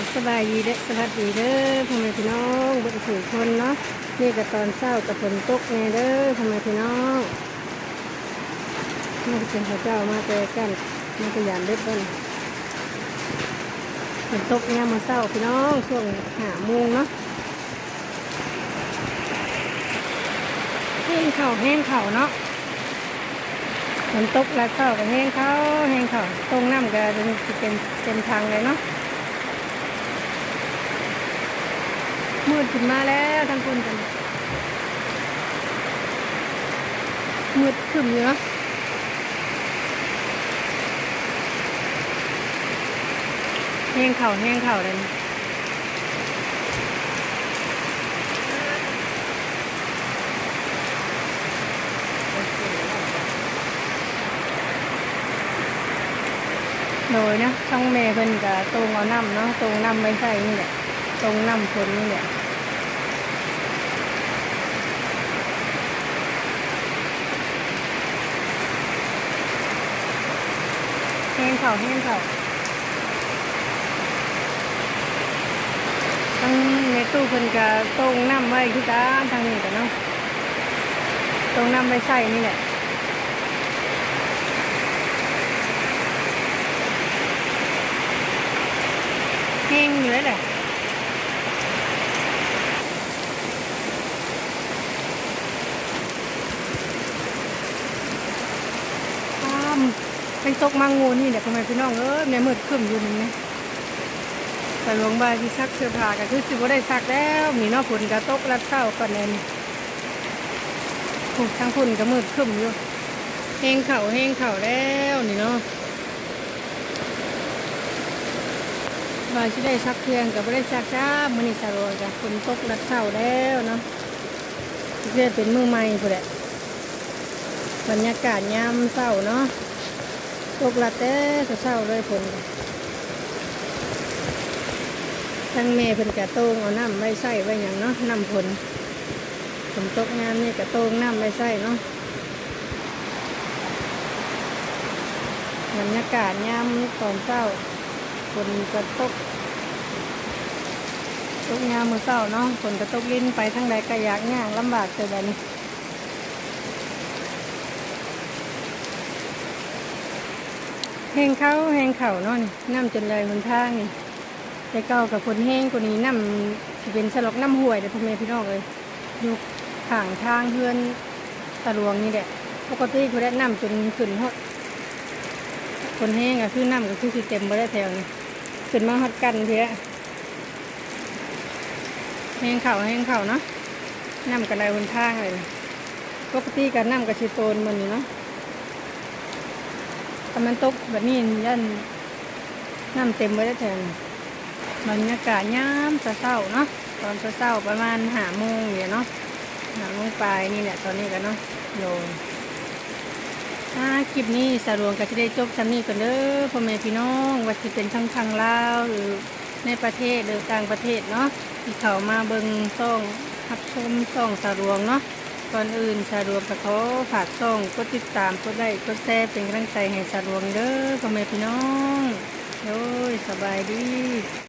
บสบายดีเด้อสวัสดีเด้อพ่อแม่พี่น้องบุตรถือคนเนาะนี่ก็ตอนเช้ากับฝนตกไงเด้อพ่อแม่พี่น้องมาเป็นพระเจ้ามาเจอกันมาพยายามเด็ดเบิ้ลฝนตกเนี่ยมมาเช้าพี่น้องช่วงหาโมงเนาะแห้ง เข่าแห้งเข่าเนาะฝนตกแล้วเข่ากับแห้งเข่าแห้งเข่าตรงน้ำก็เป็นเป็นเต็มทางเลยเนาะมืดขึ้นมาแล้วทั้งคนกันมืดขึ้นอยู่เนาะแห้งเข่าแห้งเข่าเลย โดยนะช่องเมย์เพิ่นกับตรงเอาน้ำเนาะตรงน้ำไม่ใส่นี่แหละตรงน้ำฝนนี่แหละแห้งเข่าแห้งเข่าทั้งในตู้เพิ่นกะตรงน้ำไว้ที่ตาทางนี้กันเนาะตรงน้ำไว้ใส่นี่แหละแห้ง อยู่เลยแหละอ้ามเป็นตกมังงูนี่แหละทำไมพี่น้องเอ้ยแม่มืดขึ้นอยู่นี่นะแต่หลวงบาที่ซักเสื้อผ้าก็คือสิบ่ได้ซักแล้ว มีเนอกฝนก็ตกรัดเศร้าก่อนแน่นถูกทั้งฝนก็มืดขึ้นอยู่แห้งเข่าแห้งเข่าแล้วนี่เนาะ บาที่ได้ซักเพียงก็บ่ได้ซักจ้ามื้อนี้สะรวยจ้ะฝนตกรัดเศร้าแล้วเนาะเพื่อเป็นมือใหม่พุ่นแหละบรรยากาศยามเศร้าเนาะตกละเต้ก็เศร้าเลยผลทั้งเมย์เพิ่นกะโตงเอาน้ำไว้ใส่ไว้อย่างเนาะน้ำผลฝนตกงามนี่กะโตงน้ำไว้ใส่เนาะบรรยากาศยามตอนเศร้า ฝนกระตกตกยามมือเศร้าเนาะฝนกระตกลิ้นไปทั้งใดก็อยากย่างลำบากเจอแบบนี้แหงเข้าแหงเข่าเนาะนี่น้ำจนเลยบนทางนี่แต่เก่ากับคนแห้งคนนี้น้ำสิเป็นสลกน้ำห่วยเดี๋ยวพ่อแม่พี่น้องเลยอยู่ข้างทางเพื่อนตะลวงนี่แหละปกติเขาได้น้ำจนขึ้นฮอดคนแห้งก็คือน้ำก็คือสิเต็มไปได้แถวนี้ ขึ้นมาฮอดกันเพียแห้งเข่าแห้งเข่าเนาะน้ำกันได้บนทางเลยปกติกับน้ำกับชิโตนมันนี่เนาะถ้ามันตกแบบนี้ยันน้ำเต็มไว้ได้วแทนบรรยากาศยามเศร้าเนาะตอนเศร้าประมาณหาโมงเนี่ยเนาะหาโมงปลายนี่แหละตอนนี้กันเนาะโดน อ่าคลิปนี้สรวงก็จะได้จบชำนี้กันเด้อพ่อแม่พี่น้องว่าจะเป็นทั้งทางลาวหรือในประเทศหรือต่างประเทศเนาะที่เขามาเบิงซ่องรับชมซ่องสรวงเนาะก่อนอื่นสะดวกก็ขอฝากช่องกดติดตามกดไลค์กดแชร์เป็นกำลังใจให้สะดวกเด้อพ่อแม่พี่น้องโอ้ยสบายดี